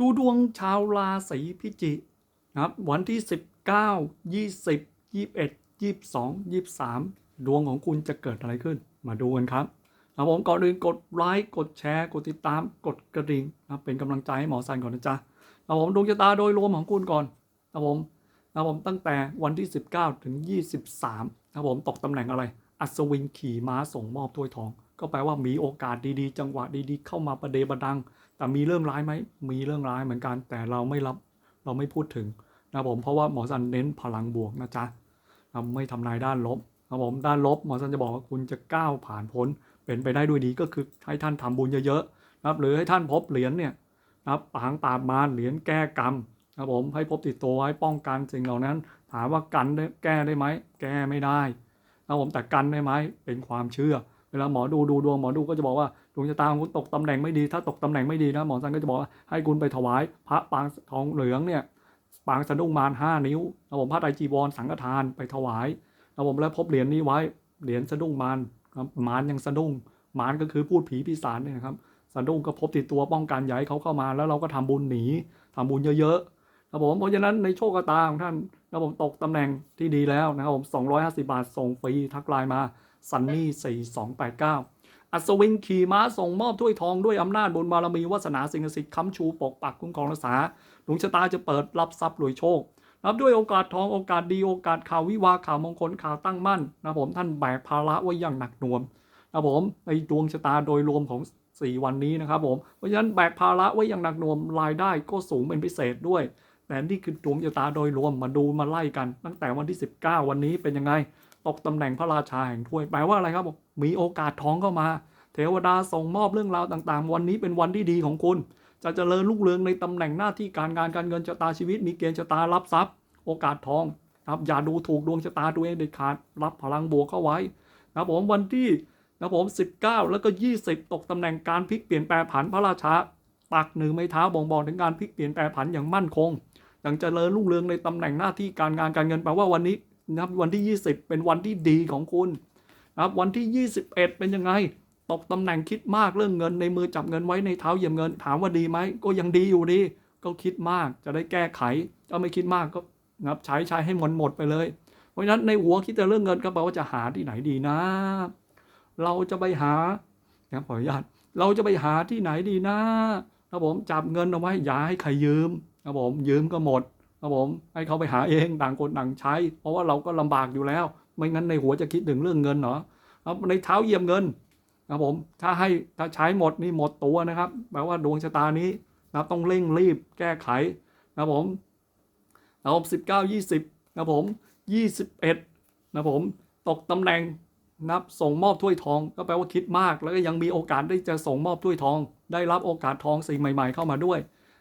ดูดวงชาวราศีพิจิกนะครับวันที่ 19 20 21 22 23 ดวงของคุณจะเกิดอะไรขึ้น มาดูกันครับครับผมก่อนอื่นกดไลค์กดแชร์ กดติดตามกดกระดิ่งนะเป็นกำลังใจให้หมอสันก่อนนะจ๊ะครับผมดวงชะตาโดยรวมของคุณก่อนครับผมครับผมตั้งแต่วันที่ 19 ถึง 23ครับผมตกตำแหน่งอะไร อัศวินขี่ม้าส่งมอบถ้วยทอง ก็แปลว่ามีโอกาสดีๆ จังหวะดีๆ เข้ามาประเดประดัง แต่มีเรื่องร้ายไหมมีเรื่องร้ายเหมือนกัน แต่เราไม่รับเราไม่พูดถึงนะผมเพราะว่าหมอสันเน้นพลังบวกนะจ๊ะเราไม่ทำนายด้านลบนะผมด้านลบหมอสันจะบอกว่าคุณจะก้าวผ่านพ้นเป็นไปได้ด้วยดีก็คือให้ท่านทำบุญเยอะๆนะครับหรือให้ท่านพบเหรียญเนี่ยนะครับปางปราบมารเหรียญแก้กรรมนะครับผมให้พบติดตัวไว้ป้องกันสิ่งเหล่านั้น ถามว่ากันได้แก้ได้ไหมแก้ไม่ได้นะครับผมแต่กันได้ไหมเป็นความเชื่อ เวลาหมอดูดูดวงหมอดูก็จะบอกว่า วงชะตาของคุณตกตำแหน่งไม่ดี ถ้าตกตำแหน่งไม่ดีนะหมอสันก็จะบอกให้คุณไปถวายพระปางทองเหลืองเนี่ยปางสะดุ้งมารห้านิ้วนะผมพระไตรจีวรสังฆทานไปถวายนะผมแล้วพบเหรียญนี้ไว้เหรียญสะดุ้งมารมารยังสะดุ้งมารก็คือพูดผีปีศาจเนี่ยนะครับสะดุ้งก็พบติดตัวป้องกันอย่าให้เขาเข้ามาแล้วเราก็ทำบุญหนีทำบุญเยอะๆนะผมเพราะฉะนั้นในโชคชะตาของท่านนะผมตกตำแหน่งที่ดีแล้วนะครับผม250 บาทส่งฟรีทักไลน์มาซันนี่4289 อัศวินขี่ม้าส่งมอบถ้วยทองด้วยอำนาจบุญบารมีวาสนาสิ่งศักดิ์สิทธิ์ค้ำชูปกปักคุ้มครองรักษาดวงชะตาจะเปิดรับทรัพย์รวยโชคนับด้วยโอกาสทองโอกาสดีโอกาสข่าววิวาข่าวมงคลข่าวตั้งมั่นนะผมท่านแบกภาระไว้อย่างหนักหน่วงนะผมในดวงชะตาโดยรวมของ4 วันนี้นะครับผมเพราะฉะนั้นแบกภาระไว้อย่างหนักหน่วงรายได้ก็สูงเป็นพิเศษด้วย แต่นี่คือดวงชะตาโดยรวมมาดูมาไล่กัน ตั้งแต่วันที่ 19 วันนี้เป็นยังไง ตกตำแหน่งพระราชาแห่งถ้วยแปลว่าอะไรครับบอกมีโอกาสท้องเข้ามา เทวดาส่งมอบเรื่องราวต่างๆ วันนี้เป็นวันที่ดีของคุณ จะเจริญรุ่งเรืองในตำแหน่งหน้าที่การงานการเงินชะตาชีวิต มีเกณฑ์ชะตารับทรัพย์ โอกาสทองนะครับอย่าดูถูกดวงชะตาตัวเองเด็ดขาดรับพลังบวกเข้าไว้นะผมวันที่นะครับผม 19 แล้วก็ 20 ตกตำแหน่งการพลิกเปลี่ยนแปลผันพระราชาปักหนึ่งไม้เท้าบ่งบอกถึงการพลิกเปลี่ยนแปลผันอย่างมั่นคง อย่างเจริญรุ่งเรืองในตำแหน่งหน้าที่การงานการเงินแปลว่าวันนี้ นะครับวันที่ 20 เป็นวันที่ดีของคุณนะครับวันที่ 21 เป็นยังไง ตกตำแหน่งคิดมากเรื่องเงินในมือจับเงินไว้ในเท้าเหยียบเงิน ถามว่าดีไหมก็ยังดีอยู่ดี ก็คิดมากจะได้แก้ไขก็ไม่คิดมากก็นะครับใช้ใช้ให้หมดหมดไปเลย เพราะฉะนั้นในหัวคิดแต่เรื่องเงินก็แปลว่าจะหาที่ไหนดีนะ เราจะไปหานะครับขออนุญาตเราจะไปหาที่ไหนดีนะ ครับผมจับเงินเอาไว้อย่าให้ใครยืมครับผมยืมก็หมด ครับผมให้เขาไปหาเองต่างคนต่างใช้ เพราะว่าเราก็ลำบากอยู่แล้ว ไม่งั้นในหัวจะคิดถึงเรื่องเงินเหรอครับในเท้าเยี่ยมเงินครับผมถ้าให้ถ้าใช้หมดนี่หมดตัวนะครับแปลว่าดวงชะตานี้นับต้องเร่งรีบแก้ไขนะครับผมนะครับผมสิบเก้ายี่สิบนะครับผมยี่สิบเอ็ดนะครับผมตกตำแหน่งนับส่งมอบถ้วยทอง ก็แปลว่าคิดมาก แล้วก็ยังมีโอกาสได้จะส่งมอบถ้วยทอง ได้รับโอกาสทองสิ่งใหม่ ๆ เข้ามาด้วย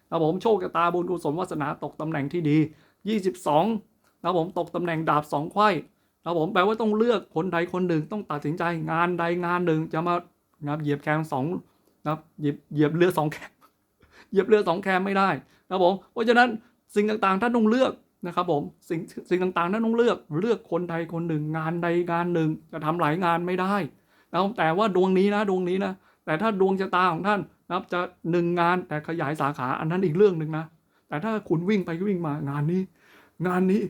ครับผมโชคชะตาบุญกุศลวาสนาตกตำแหน่งที่ดี 22ครับผมตกตำแหน่งดาบสองไขว้ครับผมแปลว่าต้องเลือกคนใดคนหนึ่งต้องตัดสินใจงานใดงานหนึ่งจะมานะเหยียบแคมสองนะเหยียบเหยียบเรือสองแคมเหยียบเรือสองแคมไม่ได้ครับผมเพราะฉะนั้นสิ่งต่างๆท่านต้องเลือกนะครับผมสิ่งสิ่งต่างๆท่านต้องเลือกเลือกคนใดคนหนึ่งงานใดงานหนึ่งจะทำหลายงานไม่ได้นะครับแต่ว่าดวงนี้นะดวงนี้นะแต่ถ้าดวงชะตาของท่าน นะครับจะหนึ่งงานแต่ขยายสาขาอันนั้นอีกเรื่องหนึ่งนะ แต่ถ้าคุณวิ่งไปวิ่งมางานนี้ งานนี้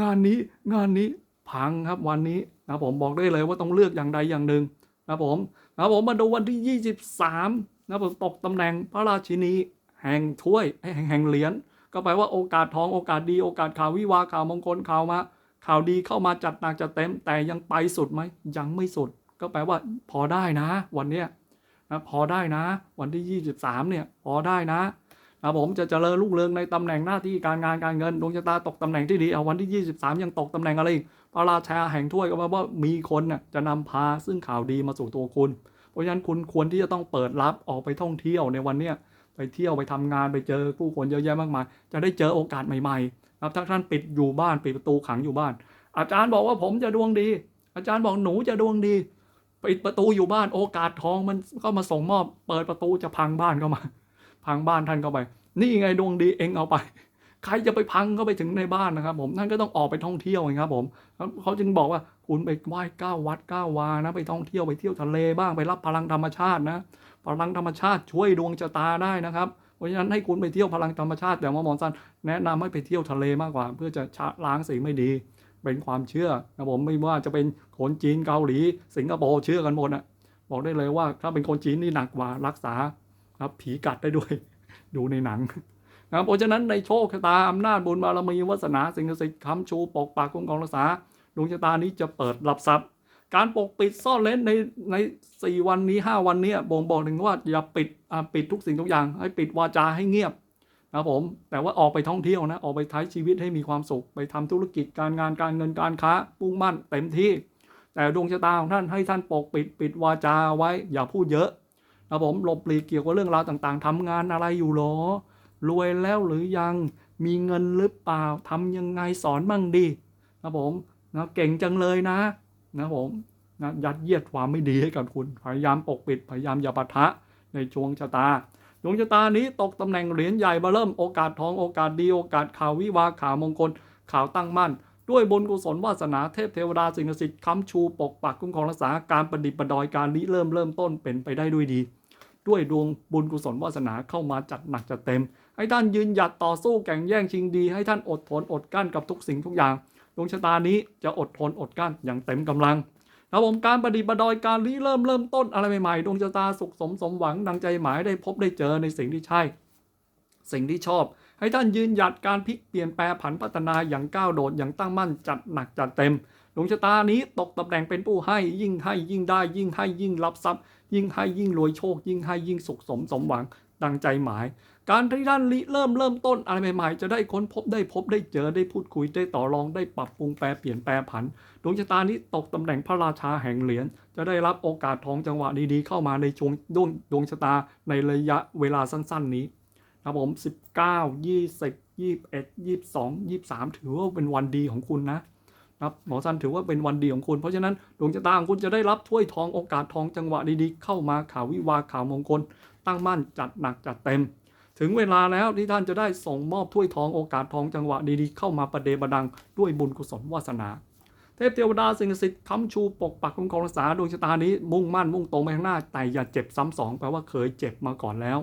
งานนี้งานนี้พังครับวันนี้นะผมบอกได้เลยว่าต้องเลือกอย่างใดอย่างหนึ่งนะผมนะผมมาดูวันที่ 23นะผมตกตำแหน่งพระราชินีแห่งถ้วยแห่งแห่งเหรียญก็แปลว่าโอกาสทองโอกาสดีโอกาสข่าววิวาข่าวมงคลข่าวมาข่าวดีเข้ามาจัดหนักจัดเต็ม แต่ยังไปสุดไหมยังไม่สุด ก็แปลว่าพอได้นะ วันเนี้ย นะพอได้นะ วันที่ 23 เนี่ยพอได้นะนะผมจะเจริญรุ่งเรืองในตำแหน่งหน้าที่การงานการเงินดวงชะตาตกตำแหน่งที่ดีเอาวันที่ 23 ยังตกตำแหน่งอะไรอีกพระราชาแห่งถ้วยก็แปลว่ามีคนน่ะจะนำพาซึ่งข่าวดีมาสู่ตัวคุณ เพราะฉะนั้นคุณควรที่จะต้องเปิดรับออกไปท่องเที่ยวในวันเนี้ยไปเที่ยวไปทำงานไปเจอผู้คนเยอะแยะมากมาย จะได้เจอโอกาสใหม่ๆนะครับถ้าท่านปิดอยู่บ้านปิดประตูขังอยู่บ้าน อาจารย์บอกว่าผมจะดวงดี อาจารย์บอกหนูจะดวงดี ปิดประตูอยู่บ้านโอกาสทองมันก็มาส่งมอบ เปิดประตูจะพังบ้านเข้ามา พังบ้านท่านเข้าไป นี่ไงดวงดีเองเอาไป ใครจะไปพังเข้าไปถึงในบ้านนะครับ ผมท่านก็ต้องออกไปท่องเที่ยวไงครับ ผมเขาจึงบอกว่าคุณไปไหว้เก้าวัดเก้าวานะ ไปท่องเที่ยวไปเที่ยวทะเลบ้างไปรับพลังธรรมชาตินะพลังธรรมชาติช่วยดวงชะตาได้นะครับเพราะฉะนั้นให้คุณไปเที่ยวพลังธรรมชาติแต่ว่าหมอซันแนะนำให้ไปเที่ยวทะเลมากกว่า เพื่อจะชะล้างสิ่งไม่ดี เป็นความเชื่อนะผมไม่ว่าจะเป็นคนจีนเกาหลี สิงคโปร์เชื่อกันหมดนะบอกได้เลยว่าถ้าเป็นคนจีนนี่หนักกว่ารักษาครับผีกัดได้ด้วย ดูในหนังนะครับเพราะฉะนั้นในโชคชะตาอำนาจบุญบารมีวาสนาสิ่งศักดิ์สิทธิ์ค้ำชูปกปักคุ้มครองรักษาดวงชะตานี้จะเปิดรับทรัพย์การปกปิดซ่อนเล้นในในสี่วันนี้ห้าวันนี้บ่งบอกถึงว่าอย่าปิดปิดทุกสิ่งทุกอย่าง ให้ปิดวาจาให้เงียบ นะครับผมแต่ว่าออกไปท่องเที่ยวนะออกไปใช้ชีวิตให้มีความสุข ไปทำธุรกิจการงานการเงินการค้ามุ่งมั่นเต็มที่ แต่ดวงชะตาของท่านให้ท่านปกปิดปิดวาจาไว้อย่าพูดเยอะนะครับผมหลบหลีกเกี่ยวกับเรื่องราวต่างๆทำงานอะไรอยู่หรอ รวยแล้วหรือยังมีเงินหรือเปล่าทำยังไงสอนบ้างดีนะครับผมนะเก่งจังเลยนะนะครับผมนะยัดเยียดความไม่ดีให้กับคุณ พยายามปกปิดพยายามอย่าปะทะในดวงชะตา ดวงชะตานี้ตกตำแหน่งเหรียญใหญ่มาเริ่มโอกาสทองโอกาสดีโอกาสข่าววิวาข่าวมงคลข่าวตั้งมั่น ด้วยบุญกุศลวาสนาเทพเทวดาสิ่งศักดิ์สิทธิ์ค้ำชูปกปักคุ้มครองรักษาการประดิษฐ์ประดอยการริเริ่มเริ่มต้นเป็นไปได้ด้วยดี ด้วยดวงบุญกุศลวาสนาเข้ามาจัดหนักจัดเต็ม ให้ท่านยืนหยัดต่อสู้แข่งแย่งชิงดี ให้ท่านอดทนอดกลั้นกับทุกสิ่งทุกอย่าง ดวงชะตานี้จะอดทนอดกลั้นอย่างเต็มกำลัง ครับผมการประดิษฐ์ประดอยการริเริ่มเริ่มต้นอะไรใหม่ๆดวงชะตาสุขสมสมหวังดังใจหมายได้พบได้เจอในสิ่งที่ใช่ สิ่งที่ชอบ ให้ท่านยืนหยัดการพลิกเปลี่ยนแปลผันพัฒนาอย่างก้าวโดดอย่างตั้งมั่นจัดหนักจัดเต็มดวงชะตานี้ตกตำแหน่งเป็นผู้ให้ยิ่งให้ยิ่งได้ยิ่งให้ยิ่งรับทรัพย์ ยิ่งให้ยิ่งรวยโชค ยิ่งให้ยิ่งสุขสมสมหวัง ดังใจหมาย การที่ท่านริเริ่มเริ่มต้นอะไรใหม่ๆ จะได้ค้นพบได้พบได้เจอได้พูดคุยได้ต่อรองได้ปรับปรุงแปลเปลี่ยนแปลผันดวงชะตานี้ตกตำแหน่งพระราชาแห่งเหรียญจะได้รับโอกาสทองจังหวะดีๆ เข้ามาในช่วงดวงดวงชะตาในระยะเวลาสั้นๆ นี้ครับผม19 20 21 22 23 ถือว่าเป็นวันดีของคุณนะครับหมอสันถือว่าเป็นวันดีของคุณ เพราะฉะนั้นดวงชะตาของคุณจะได้รับถ้วยทองโอกาสทองจังหวะดีๆ เข้ามาข่าววิวาข่าวมงคล ตั้งมั่นจัดหนักจัดเต็ม ถึงเวลาแล้วที่ท่านจะได้ส่งมอบถ้วยทองโอกาสทองจังหวะดีๆเข้ามาประเดประดังด้วยบุญกุศลวาสนา เทพเทวดาสิ่งศักดิ์สิทธิ์ค้ำชูปกปักคุ้มครองรักษาดวงชะตานี้มุ่งมั่นมุ่งตรงไปข้างหน้าแต่อย่าเจ็บซ้ำสองแปลว่าเคยเจ็บมาก่อนแล้ว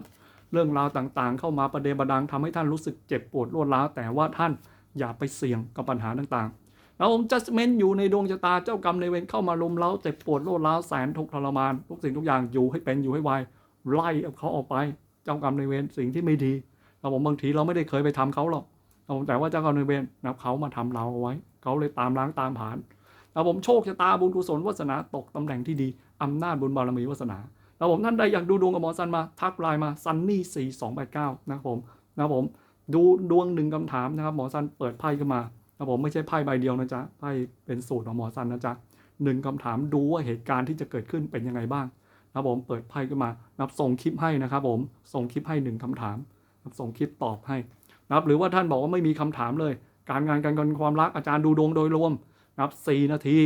เรื่องราวต่างๆ เข้ามาประเดประดังทำให้ท่านรู้สึกเจ็บปวดรวดร้าวแต่ว่าท่านอย่าไปเสี่ยงกับปัญหาต่างๆแล้วผมจัสเมนอยู่ในดวงชะตาเจ้ากรรมในเวรเข้ามาลุมเล้าเจ็บปวดรวดร้าวแสนทุกทรมาน ทุกสิ่งทุกอย่างอยู่ให้เป็นอยู่ให้ไว ไล่เขาออกไป เจ้ากรรมในายเวรสิ่งที่ไม่ดีเราผมบางทีเราไม่ได้เคยไปทำเขาหรอกเราแต่ว่าเจ้ากรรมในายเวรนะเขามาทำเราเอาไว้ เขาเลยตามล้างตามผ่านแล้วผมโชคชะตาบุญกุศลวาสนาตกตำแหน่งที่ดีอำนาจบุญบารมีวาสนาแล้วผมท่านใดอยากดูดวงกับหมอซันมาทักไลน์มาซันนี่สี่สองแปดเก้านะครับผมนะครับผมดูดวงหนึ่งคำถามนะครับหมอซันเปิดไพ่ขึ้นมานะครับผมไม่ใช่ไพ่ใบเดียวนะจ๊ะไพ่เป็นสูตรของหมอซันนะจ๊ะหนึ่งคำถามดูว่าเหตุการณ์ที่จะเกิดขึ้นเป็นยังไงบ้าง ครับผมเปิดไพ่ขึ้นมานับส่งคลิปให้นะครับผมส่งคลิปให้หนึ่งคำถามนับส่งคลิปตอบให้นะครับหรือว่าท่านบอกว่าไม่มีคำถามเลย การงานการเงินความรักอาจารย์ดูดวงโดยรวมนะครับ4นาที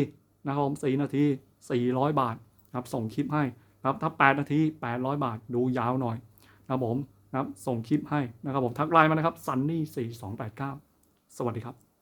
นะครับผม4นาที400บาทนะครับส่งคลิปให้นะครับถ้า8นาที800บาทดูยาวหน่อยนะครับผมนะครับส่งคลิปให้นะครับผมทักไลน์มานะครับ sunny 4289สวัสดีครับ